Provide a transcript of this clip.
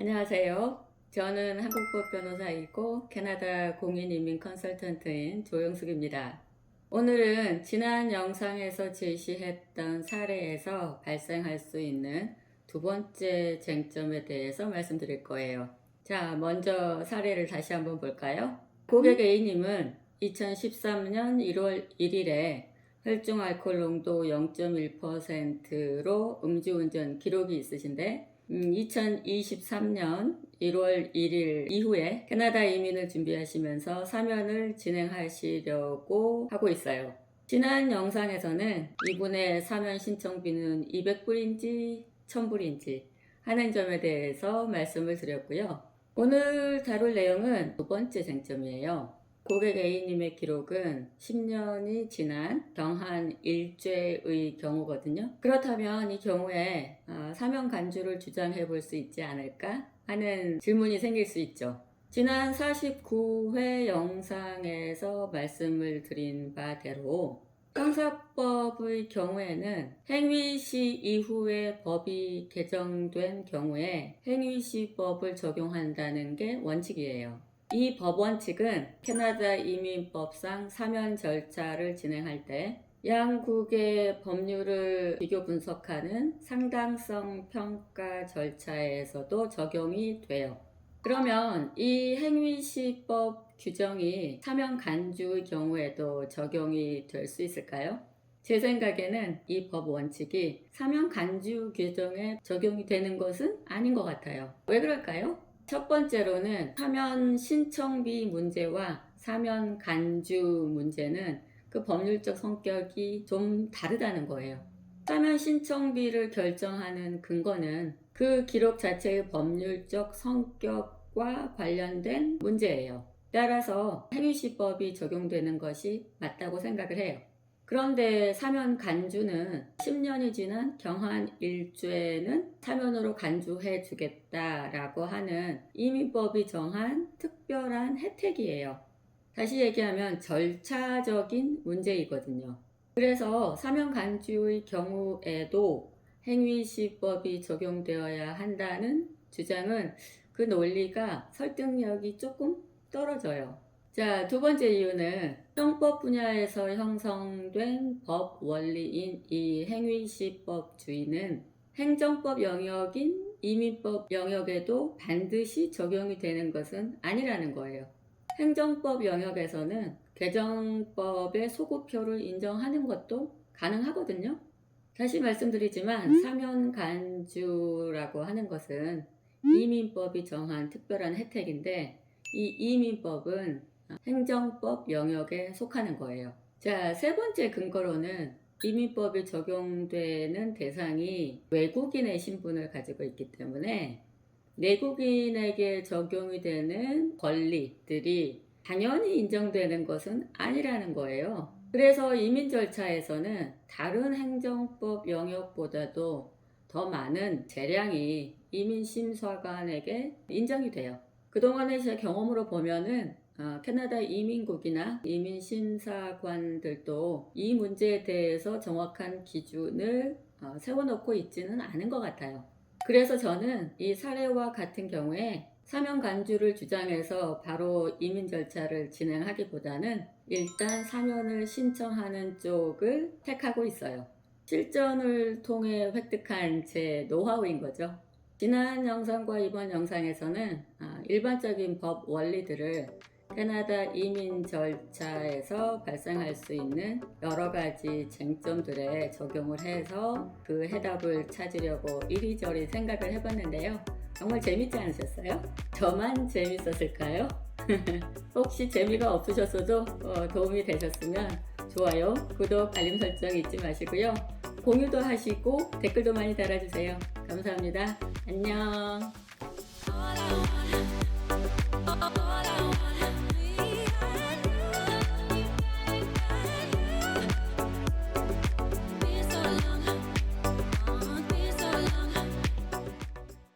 안녕하세요. 저는 한국법 변호사이고 캐나다 공인이민 컨설턴트인 조영숙입니다. 오늘은 지난 영상에서 제시했던 사례에서 발생할 수 있는 두 번째 쟁점에 대해서 말씀드릴 거예요. 자, 먼저 사례를 다시 한번 볼까요? 고객 A님은 2013년 1월 1일에 혈중 알코올 농도 0.1%로 음주운전 기록이 있으신데 음, 2023년 1월 1일 이후에 캐나다 이민을 준비하시면서 사면을 진행하시려고 하고 있어요. 지난 영상에서는 이분의 사면 신청비는 200불인지 1000불인지 하는 점에 대해서 말씀을 드렸고요. 오늘 다룰 내용은 두 번째 쟁점이에요. 고객 A님의 기록은 10년이 지난 경한 일죄의 경우거든요. 그렇다면 이 경우에 어, 사면 간주를 주장해 볼 수 있지 않을까 하는 질문이 생길 수 있죠. 지난 49회 영상에서 말씀을 드린 바대로 형사법의 경우에는 행위시 이후에 법이 개정된 경우에 행위시법을 적용한다는 게 원칙이에요. 이 법 원칙은 캐나다 이민법상 사면 절차를 진행할 때 양국의 법률을 비교 분석하는 상당성 평가 절차에서도 적용이 돼요. 그러면 이 행위시법 규정이 사면 간주의 경우에도 적용이 될 수 있을까요? 제 생각에는 이 법 원칙이 사면 간주 규정에 적용이 되는 것은 아닌 것 같아요. 왜 그럴까요? 첫 번째로는 사면 신청비 문제와 사면 간주 문제는 그 법률적 성격이 좀 다르다는 거예요. 사면 신청비를 결정하는 근거는 그 기록 자체의 법률적 성격과 관련된 문제예요. 따라서 행위시법이 적용되는 것이 맞다고 생각을 해요. 그런데 사면 간주는 10년이 지난 경한 일죄는 사면으로 간주해 주겠다라고 하는 이민법이 정한 특별한 혜택이에요. 다시 얘기하면 절차적인 문제이거든요. 그래서 사면 간주의 경우에도 행위시법이 적용되어야 한다는 주장은 그 논리가 설득력이 조금 떨어져요. 자, 두 번째 이유는 형법 분야에서 형성된 법 원리인 이 행위시법 주의는 행정법 영역인 이민법 영역에도 반드시 적용이 되는 것은 아니라는 거예요. 행정법 영역에서는 개정법의 소급표를 인정하는 것도 가능하거든요. 다시 말씀드리지만 사면 간주라고 하는 것은 이민법이 정한 특별한 혜택인데 이 이민법은 행정법 영역에 속하는 거예요. 자, 세 번째 근거로는 이민법이 적용되는 대상이 외국인의 신분을 가지고 있기 때문에 내국인에게 적용이 되는 권리들이 당연히 인정되는 것은 아니라는 거예요. 그래서 이민 절차에서는 다른 행정법 영역보다도 더 많은 재량이 이민심사관에게 인정이 돼요. 그동안의 제 경험으로 보면은 어, 캐나다 이민국이나 이민심사관들도 이 문제에 대해서 정확한 기준을 어, 세워놓고 있지는 않은 것 같아요. 그래서 저는 이 사례와 같은 경우에 사면 간주를 주장해서 바로 이민 절차를 진행하기보다는 일단 사면을 신청하는 쪽을 택하고 있어요. 실전을 통해 획득한 제 노하우인 거죠. 지난 영상과 이번 영상에서는 아, 일반적인 법 원리들을 캐나다 이민 절차에서 발생할 수 있는 여러 가지 쟁점들에 적용을 해서 그 해답을 찾으려고 이리저리 생각을 해봤는데요. 정말 재밌지 않으셨어요? 저만 재밌었을까요? 혹시 재미가 없으셨어도 어, 도움이 되셨으면 좋아요, 구독, 알림 설정 잊지 마시고요. 공유도 하시고 댓글도 많이 달아주세요. 감사합니다. 안녕.